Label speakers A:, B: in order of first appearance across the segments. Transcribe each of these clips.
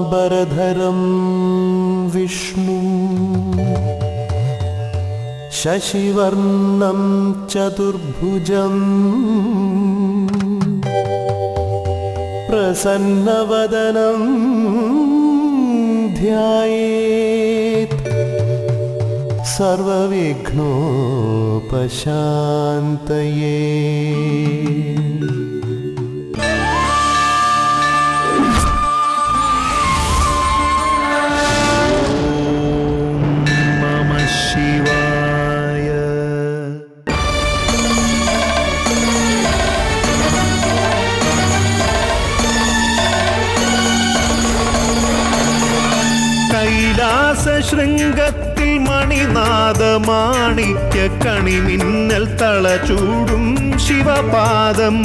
A: शुक्लाम्बरधरं विष्णु शशिवर्णं चतुर्भुजम् प्रसन्नवदनं ध्यायेत्। सर्वविघ्नोपशान्तये। ശൃംഗത്തിൽ മണിനാഥ മാണിക്യ തള ചൂടും ശിവപാദം.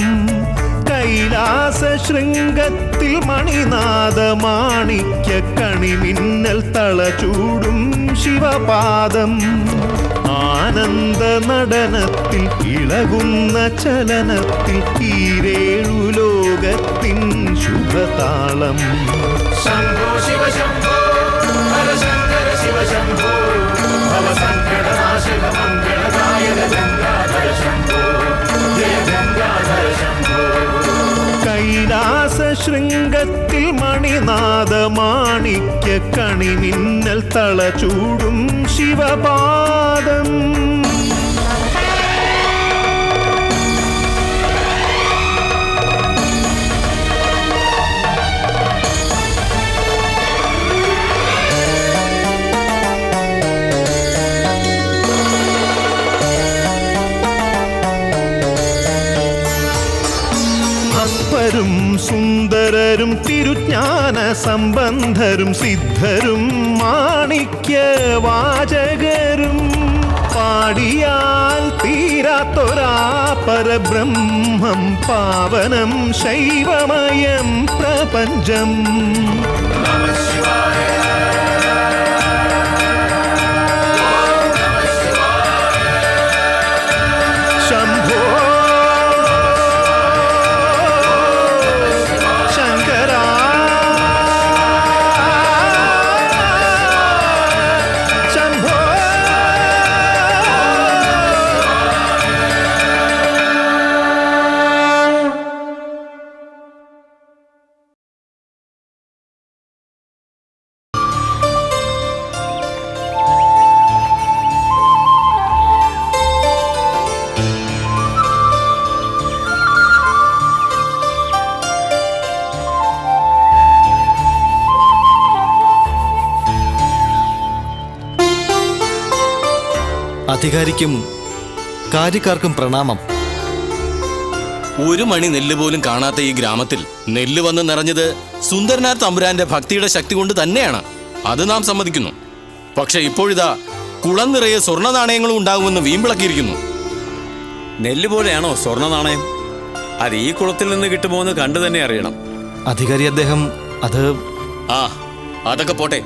A: കൈലാസ ശൃംഗത്തിൽ മണിനാഥ മാണിക്യ തള ചൂടും ശിവപാദം. ആനന്ദ നടനത്തിൽ ഇളകുന്ന ചലനത്തിൽ ഈരേഴു ലോകത്തിൻ ശുഭതാളം.
B: ശംഭോ ശിവ ശംഭോ शम्भो भव सङ्कटनाशक मङ्गलदायक गङ्गाधर शम्भो जय गङ्गाधर शम्भो
A: കൈലാസ ശൃംഗത്തിൽ മണിനാദമാണിക്യ കണിമിന്നൽ തളചൂടും ശിവപാദം സുന്ദരരും തിരുജ്ഞാന സംബന്ധരും സിദ്ധരും മാണിക്യ വാചകരും പാടിയാൽ തീരാത്തൊരാ പരബ്രഹ്മം പാവനം ശൈവമയം പ്രപഞ്ചം. ശംഭോ
C: അധികാരിക്കും കാര്യക്കാർക്കും പ്രണാമം.
D: ഒരു മണി നെല്ല് പോലും കാണാത്ത ഈ ഗ്രാമത്തിൽ നെല്ല് വന്ന് നിറഞ്ഞത് സുന്ദരനാഥ് തമ്പുരാന്റെ ഭക്തിയുടെ ശക്തി കൊണ്ട് തന്നെയാണ്. അത് നാം സമ്മതിക്കുന്നു. പക്ഷെ ഇപ്പോഴിതാ കുളം നിറയെ സ്വർണ നാണയങ്ങളും ഉണ്ടാകുമെന്ന് വീമ്പിളക്കിയിരിക്കുന്നു.
E: നെല്ല് പോലെയാണോ സ്വർണ നാണയം അത് ഈ കുളത്തിൽ നിന്ന് കിട്ടുമോ എന്ന് കണ്ടു തന്നെ അറിയണം.
C: അധികാരി അദ്ദേഹം അത്
D: ആ അതൊക്കെ പോട്ടെ.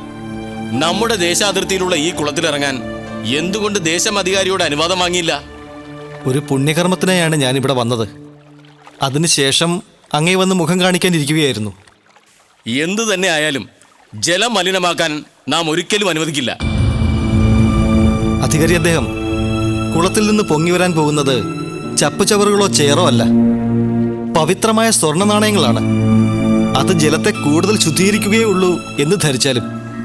D: നമ്മുടെ ദേശാതിർത്തിയിലുള്ള ഈ കുളത്തിലിറങ്ങാൻ എന്തുകൊണ്ട് ദേശം അധികാരിയോട് അനുവാദം വാങ്ങിയില്ല?
C: ഒരു പുണ്യകർമ്മത്തിനായാണ് ഞാനിവിടെ വന്നത്. അതിനുശേഷം അങ്ങേ വന്ന് മുഖം കാണിക്കാനിരിക്കുകയായിരുന്നു
D: എന്തു തന്നെ ആയാലും ജലം മലിനമാക്കാൻ നാം ഒരിക്കലും അനുവദിക്കില്ല.
C: അധികാരി അദ്ദേഹം കുളത്തിൽ നിന്ന് പൊങ്ങി വരാൻ പോകുന്നത് ചപ്പുചവറുകളോ ചേറോ അല്ല. പവിത്രമായ സ്വർണ നാണയങ്ങളാണ് അത് ജലത്തെ കൂടുതൽ ശുദ്ധീകരിക്കുകയേ ഉള്ളൂ എന്ന് ധരിച്ചാലും.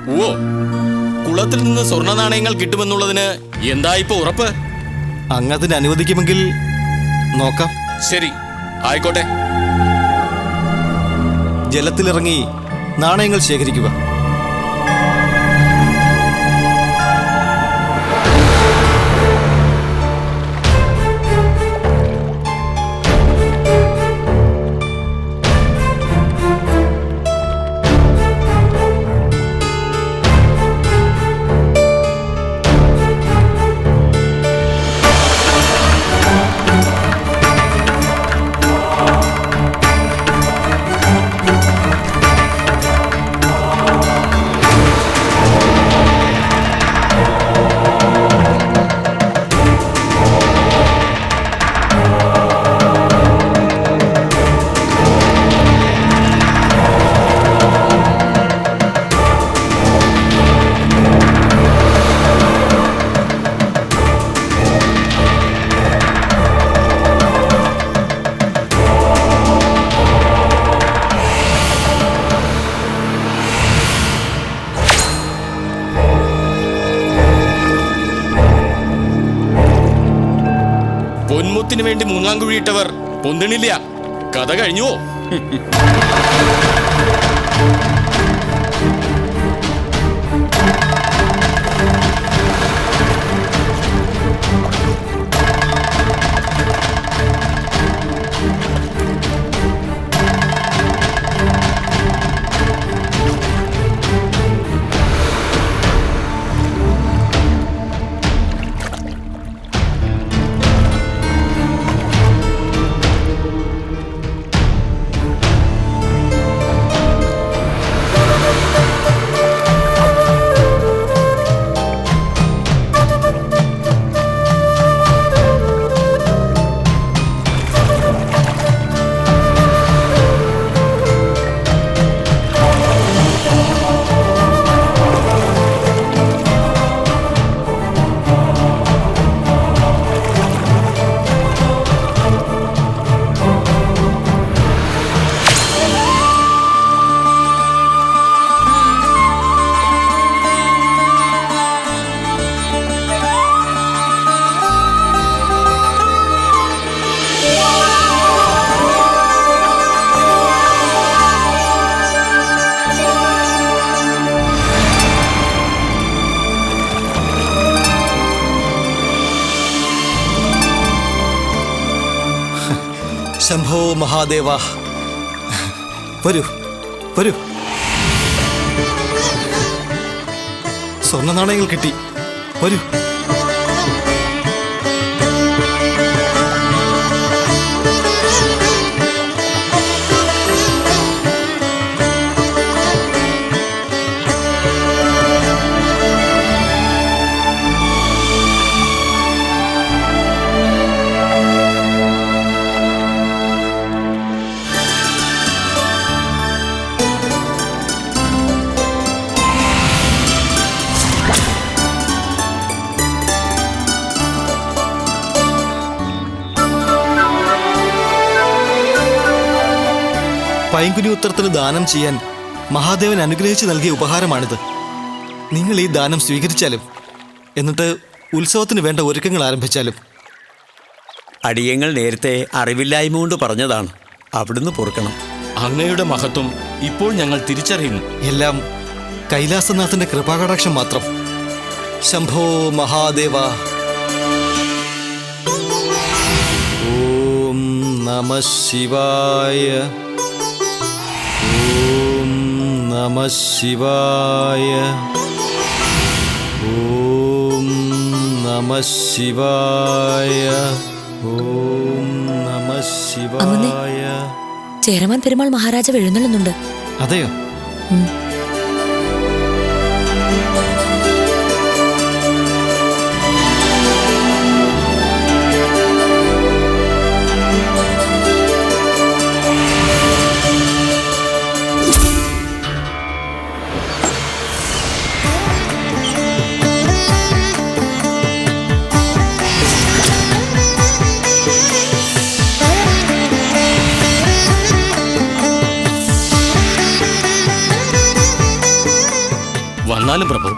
D: ഓ കുളത്തിൽ നിന്ന് സ്വർണ നാണയങ്ങൾ കിട്ടുമെന്നുള്ളതിന് എന്താ ഇപ്പൊ ഉറപ്പ്?
C: അങ്ങതിന് അനുവദിക്കുമെങ്കിൽ നോക്കാം.
D: ശരി ആയിക്കോട്ടെ.
C: ജലത്തിലിറങ്ങി നാണയങ്ങൾ ശേഖരിക്കുക.
D: പൊന്മുത്തിന് വേണ്ടി മൂന്നാം കുഴിയിട്ടവർ പൊന്തിണില്ല കഥ കഴിഞ്ഞുവോ?
C: ശംഭോ മഹാദേവ. വരൂ വരൂ. സ്വർണ നാണയങ്ങൾ കിട്ടി. വരൂ. പൈങ്കുനി ഉത്തരത്തിന് ദാനം ചെയ്യാൻ മഹാദേവൻ അനുഗ്രഹിച്ചു നൽകിയ ഉപഹാരമാണിത്. നിങ്ങൾ ഈ ദാനം സ്വീകരിച്ചാലും എന്നിട്ട് ഉത്സവത്തിന് വേണ്ട ഒരുക്കങ്ങൾ ആരംഭിച്ചാലും.
E: അടിയങ്ങൾ നേരത്തെ അറിവില്ലായ്മ കൊണ്ട് പറഞ്ഞതാണ്. അവിടുന്ന് പൊറുക്കണം.
D: അങ്ങയുടെ മഹത്വം ഇപ്പോൾ ഞങ്ങൾ തിരിച്ചറിയുന്നു.
C: എല്ലാം കൈലാസനാഥന്റെ കൃപാകടാക്ഷം മാത്രം. ശംഭോ മഹാദേവ. ഓം നമ ശിവായ. ഓം നമ ശിവായ. ഓം നമ ശിവായ. ഓം നമ ശിവായ.
F: ചേരമാൻ പെരുമാൾ മഹാരാജ എഴുന്നള്ളുന്നുണ്ട്.
C: അതെയോ?
D: വന്നാലും പ്രഭു.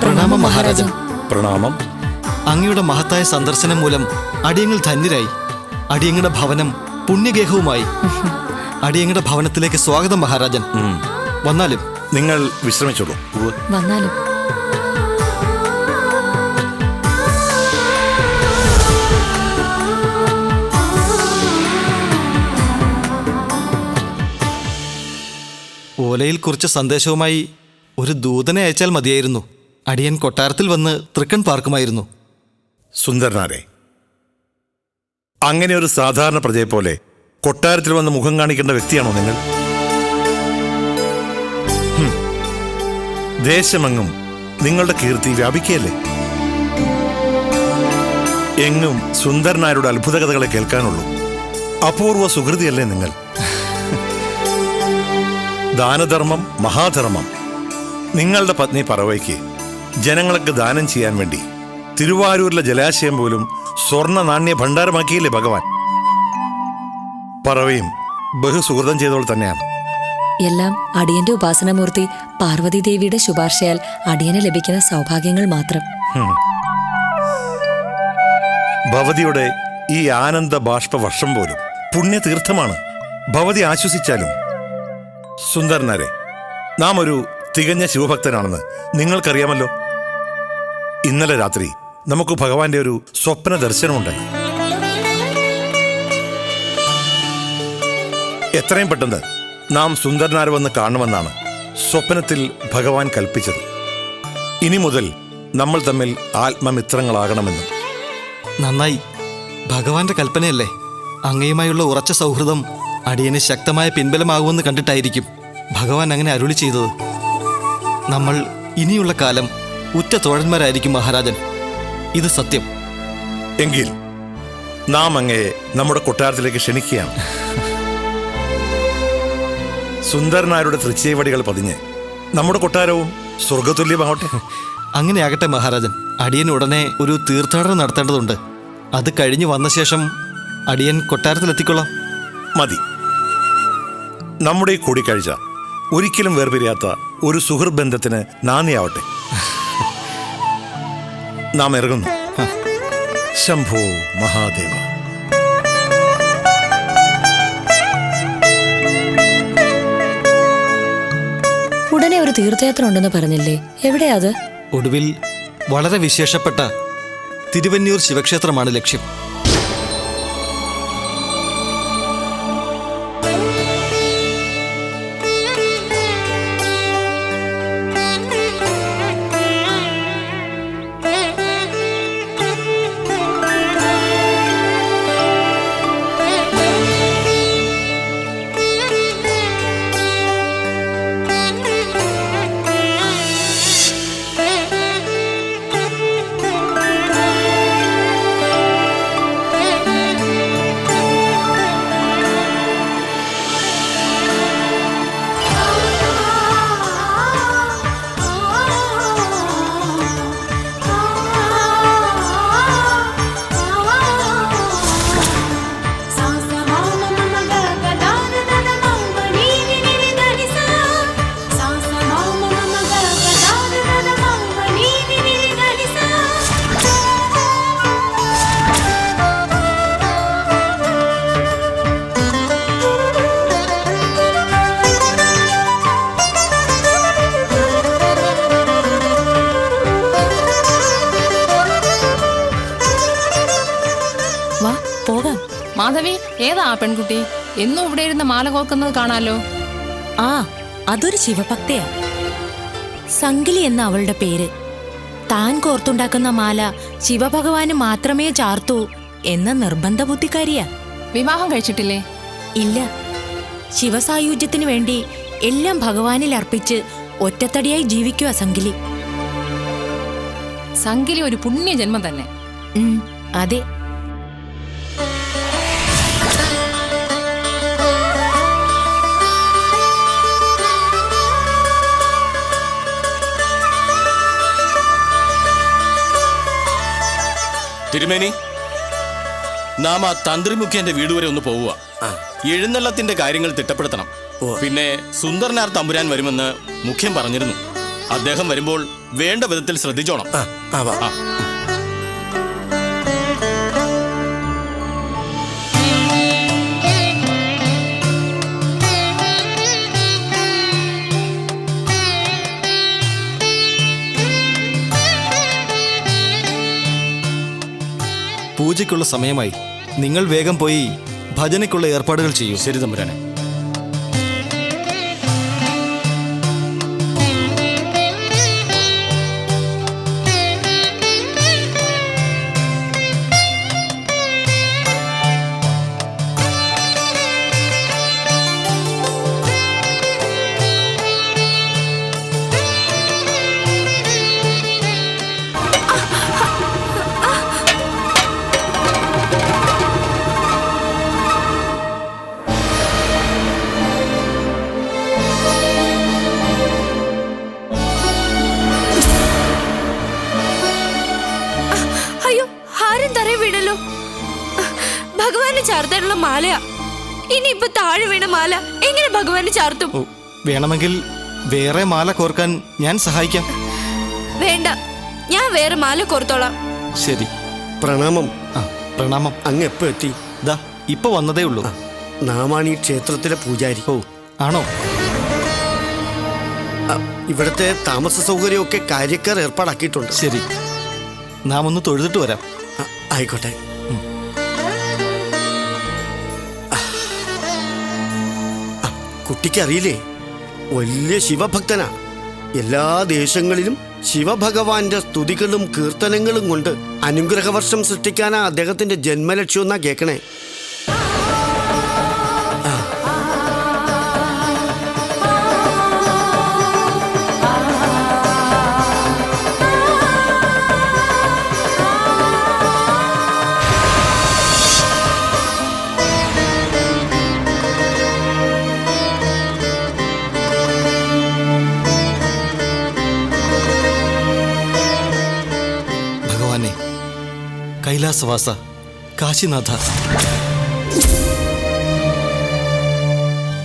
C: പ്രണാമം മഹാരാജൻ.
E: പ്രണാമം.
C: അങ്ങയുടെ മഹത്തായ സന്ദർശനം മൂലം അടിയങ്ങൾ ധന്യരായി. അടിയങ്ങളുടെ ഭവനം പുണ്യഗേഹവുമായി. അടിയങ്ങളുടെ ഭവനത്തിലേക്ക് സ്വാഗതം മഹാരാജൻ. വന്നാലും
G: നിങ്ങൾ വിശ്രമിച്ചോളൂ.
F: വന്നാലും.
C: ഓലയിൽ കുറിച്ച് സന്ദേശവുമായി ഒരു ദൂതനെ അയച്ചാൽ മതിയായിരുന്നു. അടിയൻ കൊട്ടാരത്തിൽ വന്ന് തൃക്കൺ പാർക്കുമായിരുന്നു.
G: സുന്ദരനാരെ അങ്ങനെ ഒരു സാധാരണ പ്രജയെ പോലെ കൊട്ടാരത്തിൽ വന്ന് മുഖം കാണിക്കേണ്ട വ്യക്തിയാണോ നിങ്ങൾ? ദേശമെങ്ങും നിങ്ങളുടെ കീർത്തി വ്യാപിക്കുകയല്ലേ? എങ്ങും സുന്ദരനായരുടെ അത്ഭുതകഥകളെ കേൾക്കാനുള്ളൂ. അപൂർവ സുഹൃതിയല്ലേ നിങ്ങൾ? ദാനധർമ്മം മഹാധർമ്മം. നിങ്ങളുടെ പത്നി പറവയ്ക്ക് ജനങ്ങൾക്ക് ദാനം ചെയ്യാൻ വേണ്ടി തിരുവാരൂരിലെ ജലാശയം പോലും സ്വർണ നാണ്യ ഭണ്ഡാരമാക്കിയില്ലേ ഭഗവാൻ? പറവയും ബഹുസുഹൃതം ചെയ്തോൾ തന്നെയാണ്.
F: എല്ലാം അടിയന്റെ ഉപാസനമൂർത്തി പാർവതി ദേവിയുടെ ശുപാർശയാൽ അടിയന് ലഭിക്കുന്ന സൗഭാഗ്യങ്ങൾ മാത്രം.
G: ഭവതിയുടെ ഈ ആനന്ദ ബാഷ്പ വർഷം പോലും പുണ്യതീർത്ഥമാണ്. ഭവതി ആശ്വസിച്ചാലും. സുന്ദരനരെ നാം ഒരു തികഞ്ഞ ശിവഭക്തനാണെന്ന് നിങ്ങൾക്കറിയാമല്ലോ. ഇന്നലെ രാത്രി നമുക്ക് ഭഗവാന്റെ ഒരു സ്വപ്ന ദർശനമുണ്ടായി. എത്രയും പെട്ടെന്ന് നാം സുന്ദരനാരെ വന്ന് കാണുമെന്നാണ് സ്വപ്നത്തിൽ ഭഗവാൻ കൽപ്പിച്ചത്. ഇനി മുതൽ നമ്മൾ തമ്മിൽ ആത്മമിത്രങ്ങളാകണമെന്നും.
C: നന്നായി. ഭഗവാന്റെ കൽപ്പനയല്ലേ? അങ്ങയുമായുള്ള ഉറച്ച സൗഹൃദം അടിയന് ശക്തമായ പിൻബലമാകുമെന്ന് കണ്ടിട്ടായിരിക്കും ഭഗവാൻ അങ്ങനെ അരുളി ചെയ്തത്. നമ്മൾ ഇനിയുള്ള കാലം ഉറ്റ തോഴന്മാരായിരിക്കും മഹാരാജൻ. ഇത് സത്യം.
G: എങ്കിൽ നാം അങ്ങയെ നമ്മുടെ കൊട്ടാരത്തിലേക്ക് ക്ഷണിക്കുകയാണ്. സുന്ദരനാരുടെ തൃച്ചേവടികൾ പതിഞ്ഞ്. നമ്മുടെ കൊട്ടാരവും സ്വർഗതുല്യമാവട്ടെ
C: അങ്ങനെയാകട്ടെ മഹാരാജൻ. അടിയൻ ഉടനെ ഒരു തീർത്ഥാടനം നടത്തേണ്ടതുണ്ട്. അത് കഴിഞ്ഞു വന്ന ശേഷം അടിയൻ കൊട്ടാരത്തിലെത്തിക്കൊള്ളാം
G: മതി. നമ്മുടെ ഈ കൂടിക്കാഴ്ച ഒരിക്കലും വേർപിരിയാത്ത ഒരു സുഹൃബന്ധത്തിന് നാന്ദിയാവട്ടെ. നാം ഇറങ്ങുന്നു. ശംഭോ മഹാദേവ.
F: ഒരു തീർത്ഥയാത്ര ഉണ്ടെന്ന് പറഞ്ഞില്ലേ? എവിടെയാ അത്?
C: ഒടുവിൽ വളരെ വിശേഷപ്പെട്ട തിരുവന്നൂർ ശിവക്ഷേത്രമാണ് ലക്ഷ്യം.
H: എന്നും ഇവിടെ ഇരുന്ന് മാല കോർക്കുന്നത് കാണാലോ?
I: ആ അതൊരു ശിവഭക്തയാ. സംഗിലി എന്ന അവളുടെ പേര്. താൻ കോർത്തുണ്ടാക്കുന്ന മാല ശിവഭഗവാന് മാത്രമേ ചാർത്തൂ എന്ന നിർബന്ധ ബുദ്ധിക്കാരിയാ
H: വിവാഹം കഴിച്ചിട്ടില്ലേ?
I: ഇല്ല. ശിവസായുജ്യത്തിനു വേണ്ടി എല്ലാം ഭഗവാനിൽ അർപ്പിച്ച് ഒറ്റത്തടിയായി ജീവിക്കുക സംഗിലി
H: സംഗിലി ഒരു പുണ്യജന്മം തന്നെ.
I: അതെ.
D: തിരുമേനി നാം ആ തന്ത്രിമുഖ്യന്റെ വീട് വരെ ഒന്ന് പോവുക. എഴുന്നള്ളത്തിന്റെ കാര്യങ്ങൾ തിട്ടപ്പെടുത്തണം. പിന്നെ സുന്ദരനാർ തമ്പുരാൻ വരുമെന്ന് മുഖ്യം പറഞ്ഞിരുന്നു. അദ്ദേഹം വരുമ്പോൾ വേണ്ട വിധത്തിൽ ശ്രദ്ധിച്ചോണം. ആ.
C: പൂജയ്ക്കുള്ള സമയമായി നിങ്ങൾ വേഗം പോയി ഭജനയ്ക്കുള്ള ഏർപ്പാടുകൾ ചെയ്യൂ.
D: ശരി തമ്പുരാനെ.
J: ഇനി ഇപ്പൊ താഴെ വീണ മാല എങ്ങനെ ഭഗവാന് ചാർത്തും?
C: വേണമെങ്കിൽ വേറെ മാല കോർക്കാൻ ഞാൻ സഹായിക്കാം.
J: വേണ്ട ഞാൻ വേറെ മാല കോർത്തോളാം.
C: ശരി.
K: പ്രണാമം.
C: ആ പ്രണാമം.
K: അങ്ങ് എപ്പോ എത്തി?
C: ദാ ഇപ്പൊ വന്നതേ ഉള്ളൂ.
K: നാമാണ് ഈ ക്ഷേത്രത്തിലെ പൂജാരി.
C: ഓ ആണോ?
K: ആ, ഇവിടുത്തെ താമസ സൗകര്യമൊക്കെ കാര്യക്കാർ ഏർപ്പാടാക്കിയിട്ടുണ്ട്.
C: ശരി. നാം ഒന്ന് തൊഴുതിട്ട് വരാം.
K: ആ, ആയിക്കോട്ടെ. കുട്ടിക്ക് അറിയില്ലേ വലിയ ശിവഭക്തനാ. എല്ലാ ദേശങ്ങളിലും ശിവഭഗവാന്റെ സ്തുതികളും കീർത്തനങ്ങളും കൊണ്ട് അനുഗ്രഹവർഷം സൃഷ്ടിക്കാനാ അദ്ദേഹത്തിന്റെ ജന്മലക്ഷ്യം എന്നാ
C: കൈലാസവാസ കാശിനാഥ.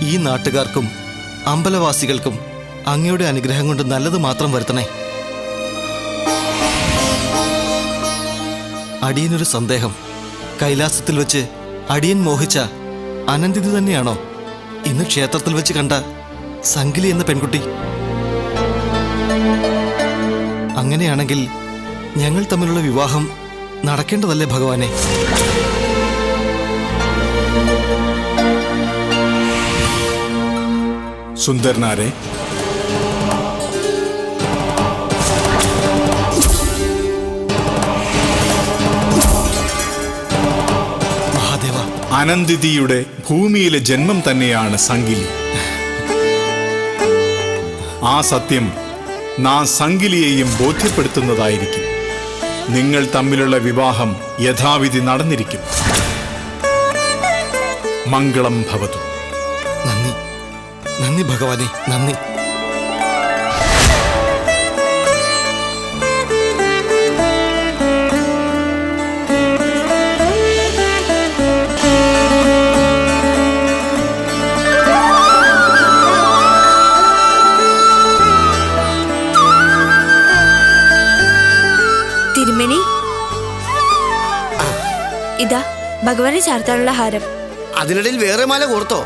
C: ഈ നാട്ടുകാർക്കും അമ്പലവാസികൾക്കും അങ്ങയുടെ അനുഗ്രഹം കൊണ്ട് നല്ലത് മാത്രം വരുത്തണേ. അടിയനൊരു സന്ദേഹം. കൈലാസത്തിൽ വെച്ച് അടിയൻ മോഹിച്ച അനന്തിത് തന്നെയാണോ? ഇന്ന് ക്ഷേത്രത്തിൽ വെച്ച് കണ്ട സംഗിലി എന്ന പെൺകുട്ടി. അങ്ങനെയാണെങ്കിൽ ഞങ്ങൾ തമ്മിലുള്ള വിവാഹം നടക്കേണ്ടതല്ലേ ഭഗവാനെ?
L: സുന്ദരനാരെ.
C: മഹാദേവ.
L: അനന്തിതിയുടെ ഭൂമിയിലെ ജന്മം തന്നെയാണ് സംഗിലി. ആ സത്യം നാം സംഗിലിയെയും ബോധ്യപ്പെടുത്തുന്നതായിരിക്കും. നിങ്ങൾ തമ്മിലുള്ള വിവാഹം യഥാവിധി നടന്നിരിക്കും. മംഗളം ഭവതു.
C: നന്ദി. നന്ദി ഭഗവാനെ. നന്ദി.
J: ഭഗവാനെ ചാർത്താനുള്ള ഹാരം.
K: അതിനിടയിൽ വേറെ മാല കോർത്തോ?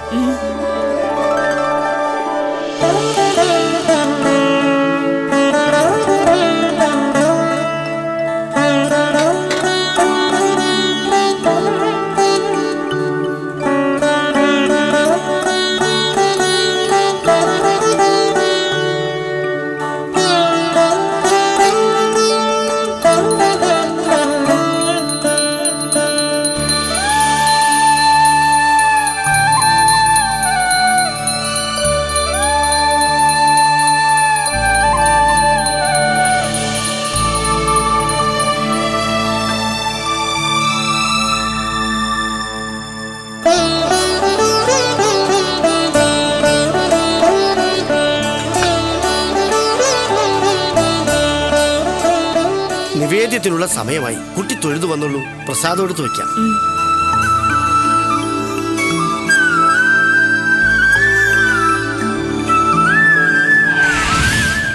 K: നിവേദ്യത്തിനുള്ള സമയമായി. കുട്ടി തൊഴുതു വന്നുള്ളൂ. പ്രസാദം എടുത്തു വെക്കാം.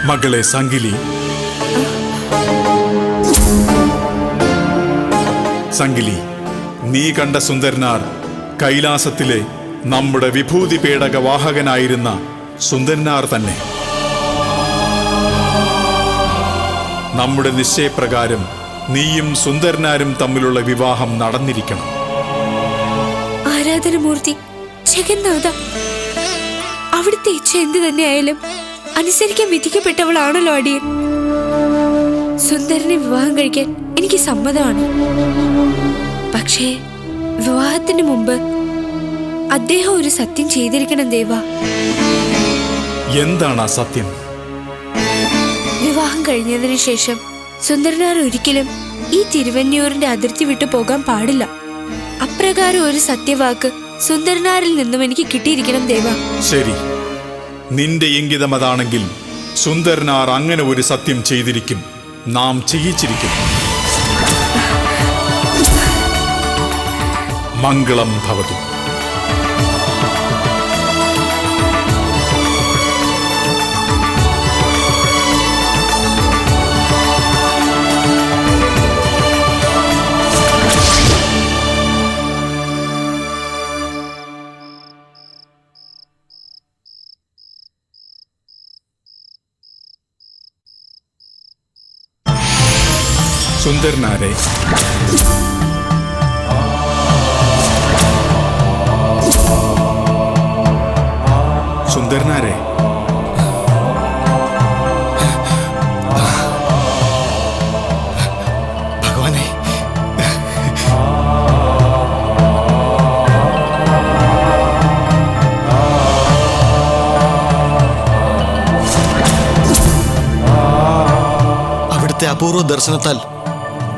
L: മകളെ സംഗിലി. സംഗിലി നീ കണ്ട സുന്ദരനാർ കൈലാസത്തിലെ നമ്മുടെ വിഭൂതി പേടക വാഹകനായിരുന്ന സുന്ദരനാർ തന്നെ. നമ്മുടെ നിശ്ചയപ്രകാരം നീയും സുന്ദരനാരും തമ്മിലുള്ള വിവാഹം നടന്നിരിക്കണം.
J: ആരാധനമൂർത്തി ജഗന്നാഥ. അവിടുത്തെ ഇച്ഛ എന്ത് തന്നെയായാലും അനുസരിക്കാൻ വിധിക്കപ്പെട്ടവളാണല്ലോ അടിയൻ. സുന്ദരനെ വിവാഹം കഴിക്കാൻ എനിക്ക് സമ്മതമാണ്. പക്ഷേ വിവാഹത്തിന് മുമ്പ് അദ്ദേഹം ഒരു സത്യം ചെയ്തിരിക്കണം ദേവ.
L: എന്താണ് ആ സത്യം?
J: വിവാഹം കഴിഞ്ഞതിന് ശേഷം സുന്ദരനാർ ഒരിക്കലും ഈ തിരുവന്നൂരിന്റെ അതിർത്തി വിട്ടു പോകാൻ പാടില്ല. അപ്രകാരം ഒരു സത്യവാക്ക് സുന്ദരനാരിൽ നിന്നും എനിക്ക് കിട്ടിയിരിക്കണം ദേവ.
L: ശരി. നിന്റെ ഇംഗിതം അതാണെങ്കിൽ സുന്ദരനാർ അങ്ങനെ ഒരു സത്യം ചെയ്തിരിക്കും. നാം ചെയ്യിച്ചിരിക്കും. മംഗളം ഭവതു. സുന്ദരനാരെ സുന്ദരനാരെ
C: അപൂർവ ദർശനത്താൽ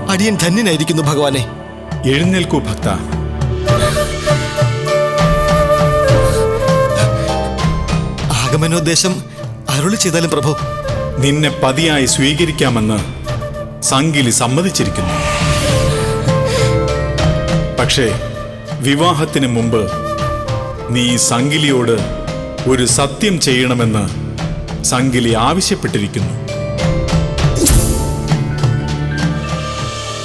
C: അടിയൻ ധന്യനായിരിക്കുന്നു ഭഗവാനെ.
L: എഴുന്നേൽക്കൂ ഭക്ത.
C: ആഗമനോദ്ദേശം അരുളി ചെയ്താലും പ്രഭു.
L: നിന്നെ പതിയായി സ്വീകരിക്കാമെന്ന് സംഗിലി സമ്മതിച്ചിരിക്കുന്നു. പക്ഷേ വിവാഹത്തിന് മുമ്പ് നീ സംഗിലിയോട് ഒരു സത്യം ചെയ്യണമെന്ന് സംഗിലി ആവശ്യപ്പെട്ടിരിക്കുന്നു.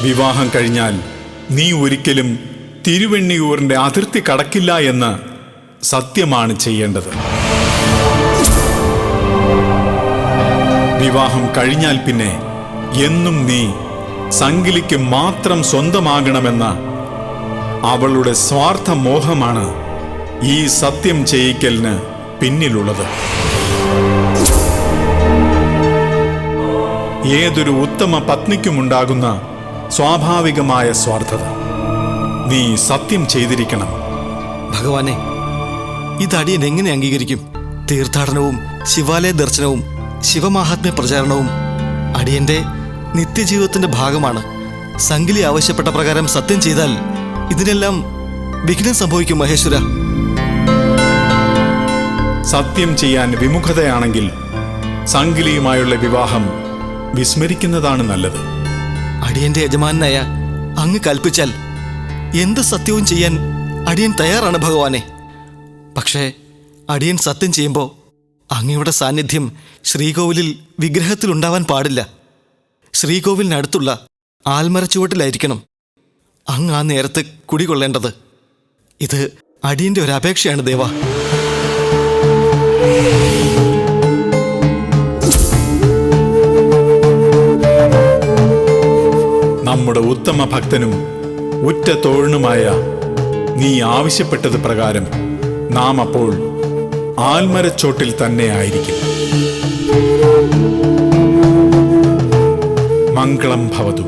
L: വിവാഹം കഴിഞ്ഞാൽ നീ ഒരിക്കലും തിരുവെണ്ണിയൂറിന്റെ അതിർത്തി കടക്കില്ല എന്ന് സത്യമാണ് ചെയ്യേണ്ടത്. വിവാഹം കഴിഞ്ഞാൽ പിന്നെ എന്നും നീ സംഗിലിക്ക് മാത്രം സ്വന്തമാകണമെന്ന അവളുടെ സ്വാർത്ഥ മോഹമാണ് ഈ സത്യം ചെയ്യിക്കലിന് പിന്നിലുള്ളത്. ഏതൊരു ഉത്തമ പത്നിക്കുമുണ്ടാകുന്ന സ്വാഭാവികമായ സ്വാർത്ഥത. നീ സത്യം ചെയ്തിരിക്കണം.
C: ഭഗവാനെ ഇത് അടിയൻ എങ്ങനെ അംഗീകരിക്കും? തീർത്ഥാടനവും ശിവാലയ ദർശനവും ശിവമാഹാത്മ്യ പ്രചാരണവും അടിയന്റെ നിത്യജീവിതത്തിന്റെ ഭാഗമാണ്. സംഗിലി ആവശ്യപ്പെട്ട പ്രകാരം സത്യം ചെയ്താൽ ഇതിനെല്ലാം വിഘ്നം സംഭവിക്കും മഹേശ്വര.
L: സത്യം ചെയ്യാൻ വിമുഖതയാണെങ്കിൽ സംഗിലിയുമായുള്ള വിവാഹം വിസ്മരിക്കുന്നതാണ് നല്ലത്.
C: അടിയന്റെ യജമാനായ അങ്ങ് കൽപ്പിച്ചാൽ എന്ത് സത്യവും ചെയ്യാൻ അടിയൻ തയ്യാറാണ് ഭഗവാനെ. പക്ഷേ അടിയൻ സത്യം ചെയ്യുമ്പോൾ അങ്ങയുടെ സാന്നിധ്യം ശ്രീകോവിലിൽ വിഗ്രഹത്തിലുണ്ടാവാൻ പാടില്ല. ശ്രീകോവിലിനടുത്തുള്ള ആൽമരച്ചുവട്ടിലായിരിക്കണം അങ്ങ് ആ നേരത്ത് കുടികൊള്ളേണ്ടത്. ഇത് അടിയന്റെ ഒരു ദേവ.
L: ഉത്തമ ഭക്തനും ഉറ്റ തോഴനുമായ നീ ആവശ്യപ്പെട്ടത് പ്രകാരം നാം അപ്പോൾ ആൽമരച്ചോട്ടിൽ തന്നെ ആയിരിക്കും. മംഗളം ഭവതു.